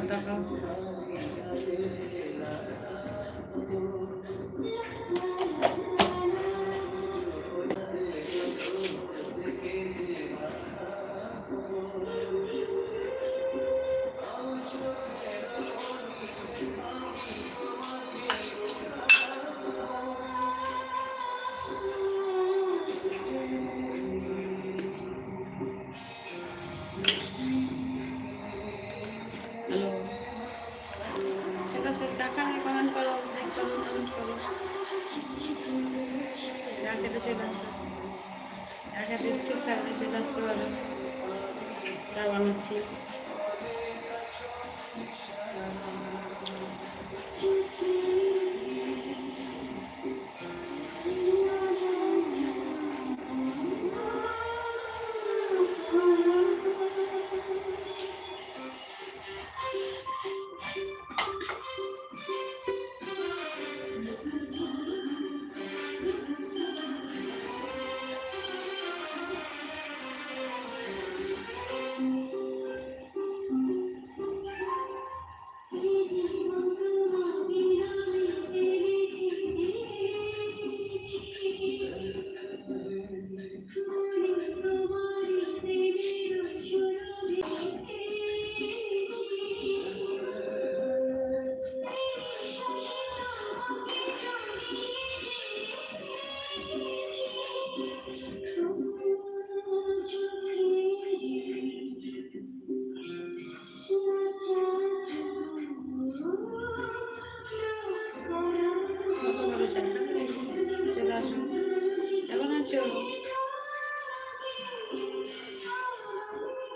হাত চা খেতে থাকলে চলে আসতে পারো। চা বানাচ্ছি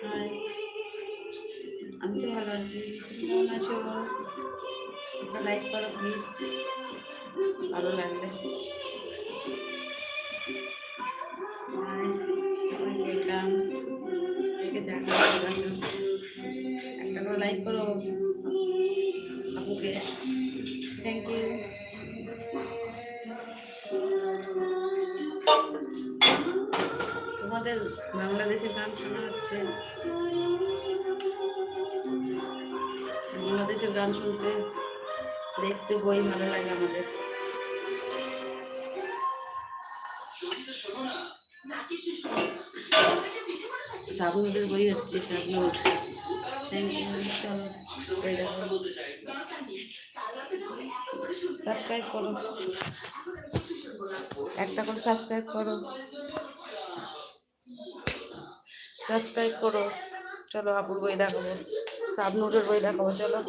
হাই আমি তো ভালো আছি। তুমি কেমন আছো? লাইক করো প্লিজ ভালো লাগলে বাংলাদেশের গান শুনতে, দেখতে বই ভালো লাগে আমাদের। সাবনুরের বই হচ্ছে সাবনুর। থ্যাংক ইউ চলো সাবস্ক্রাইব করো। একটা করে সাবস্ক্রাইব করো। সাবস্ক্রাইব করো। চলো আপুর বই দেখাবো। সাবনুরের বই দেখাবো, চলো।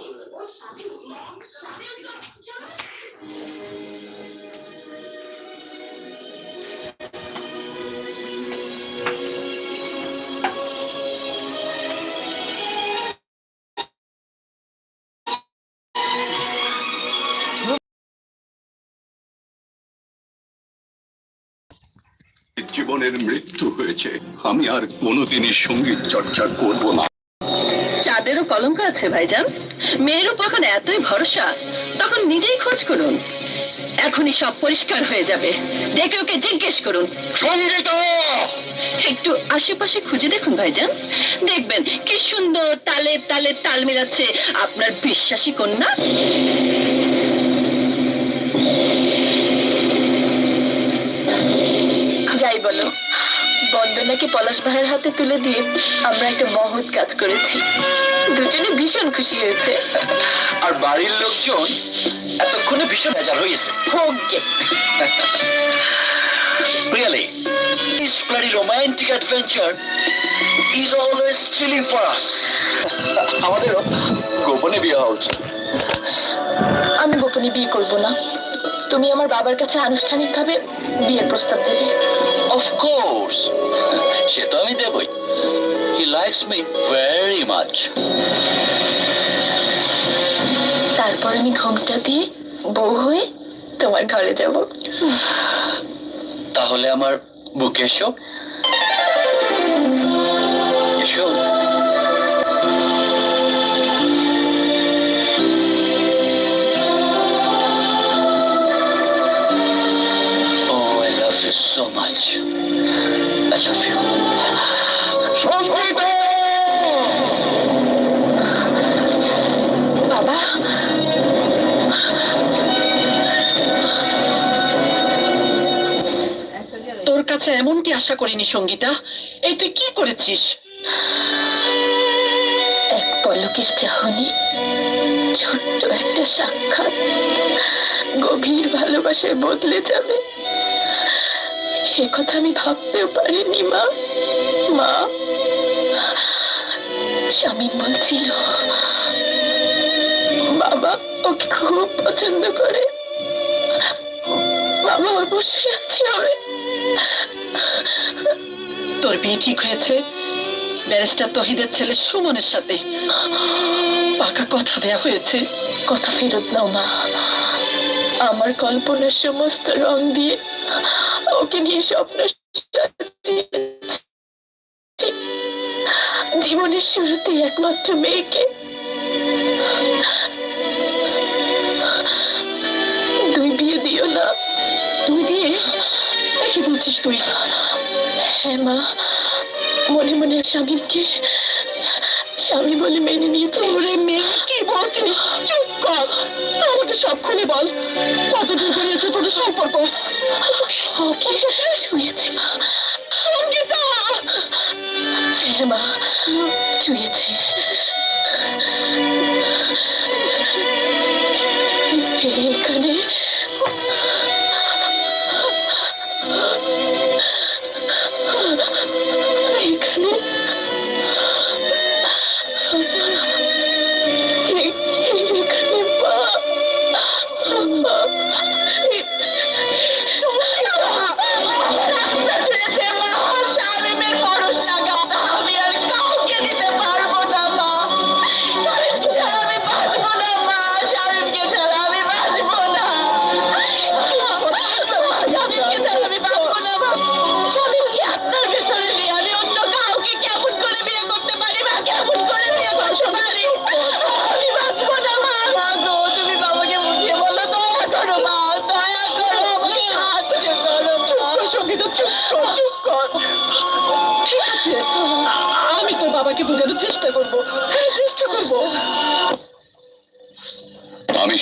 জীবনের মৃত্যু হয়েছে। আমি আর কোনোদিনই সংগীত চর্চা করব না। চাঁদেরও কলঙ্ক আছে ভাইজান। মেয়ের উপর এখন এতই ভরসা তখন নিজেই খোঁজ করুন। এখনই সব পরিষ্কার হয়ে যাবে। ডেকে ওকে জিজ্ঞেস করুন। একটু আশেপাশে খুঁজে দেখুন ভাইজান। দেখবেন কি সুন্দর তালে তালে তাল মিলাচ্ছে। আপনার বিশ্বাসী কন্যা। যাই বলো বন্দনাকে পলাশ ভাইয়ের হাতে তুলে দিয়ে আমরা একটা মহৎ কাজ করেছি। দুজনে ভীষণ খুশি হয়েছে। আর বাড়ির লোকজন এতক্ষণে ভীষণ বেজার হয়েছে। গে। Really bloody romantic adventure is always thrilling for us. আমাদেরও। গোপনে বিয়ে হওয়া উচিত। আমি গোপনে বিয়ে করব না। তুমি আমার বাবার কাছে আনুষ্ঠানিকভাবে বিয়ের প্রস্তাব দেবে। অফ কোর্স সে তো আমি দেবই। He likes me very much তারপর আমি ঘোমটা দিয়ে বউ হয়ে তোমার ঘরে যাব। তাহলে আমার বুকে এসো। এসো। আচ্ছা এমনটি আশা করিনি, সঙ্গীতা। এই তুই কি করেছিস? এক পলকের চাহনি, ছোট্ট একটা সাক্ষাৎ। গভীর বদলে যাবে। এ কথা আমি ভাবতেও পারিনি, মা। মা, স্বামী বলছিল, বাবা ওকে খুব পছন্দ করে। বাবা অবশ্যই আছে তোর বিয়ে ঠিক হয়েছে? ব্যারিস্টার তহিদের ছেলে সুমনের সাথে। পাকা কথা দেয়া হয়েছে। কথা ফেরত নাও, মা। আমার কল্পনার সমস্ত রং দিয়ে ওকে নিয়ে স্বপ্ন জীবনের শুরুতে একমাত্র মেয়েকে তুই হ্যাঁ মা মনে মনে স্বামীকে, স্বামী বলে মেনে নিয়েছি ওরে মেয়ে। কি বলছিস চুপ কর। আমাকে সব খুলে বল। কতদিন বেরিয়েছে তোদের সম্পর্ক? ওকে ছুঁয়েছে মা। সঙ্গীতা হ্যাঁ মা ছুঁয়েছে।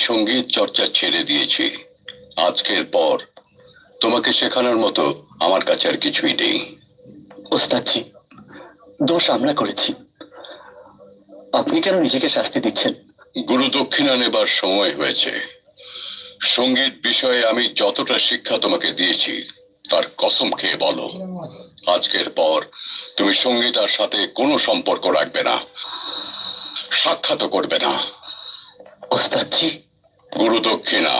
সংগীত চর্চা ছেড়ে দিয়েছি। আজকের পর তোমাকে শেখানোর মতো আমার কাছে আর কিছুই নেই। ওস্তাদজি দোষ আমরা করেছি। আপনি কেন নিজেকে শাস্তি দিচ্ছেন? গুরু দক্ষিণা নেবার সময় হয়েছে। সংগীত বিষয়ে আমি যতটা শিক্ষা তোমাকে দিয়েছি তার কসম খেয়ে বলো। আজকের পর তুমি সঙ্গীতার সাথে কোনো সম্পর্ক রাখবে না। সাক্ষাৎ করবে না। ওস্তাদজি গুরু দক্ষিণা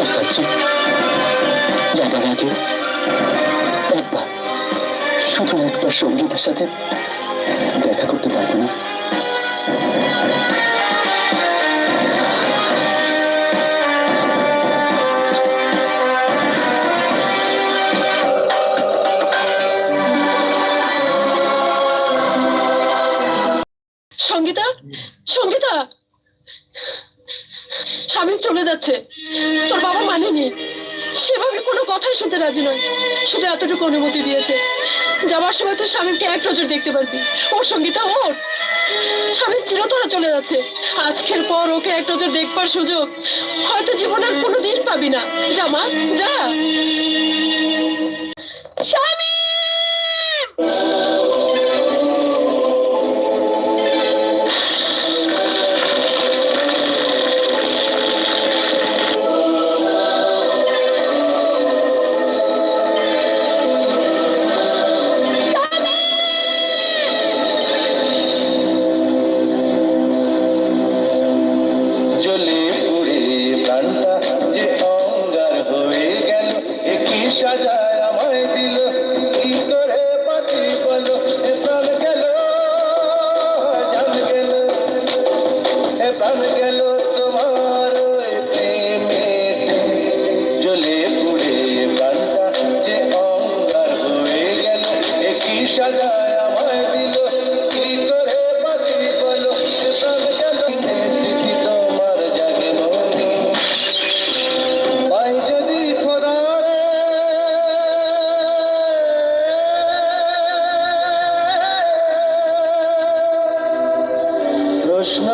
ওস্তাদজি যাবার আগে একবার শুধু একবার সঙ্গীতের সাথে দেখা করতে পারব না চলে যাচ্ছে। তোর বাবা মানেনি। সেভাবে কোনো কথাই শুনতে রাজি নয়। শুধু এতটুকু অনুমতি দিয়েছে। যাবার সময় তো স্বামীকে এক নজর দেখতে পারবি। ওর সঙ্গীতা ওর। স্বামীর চিরতরে চলে যাচ্ছে। আজকের পর ওকে এক নজর দেখবার সুযোগ হয়তো জীবনের কোনো দিন পাবি না। জামা যা। প্রশ্ন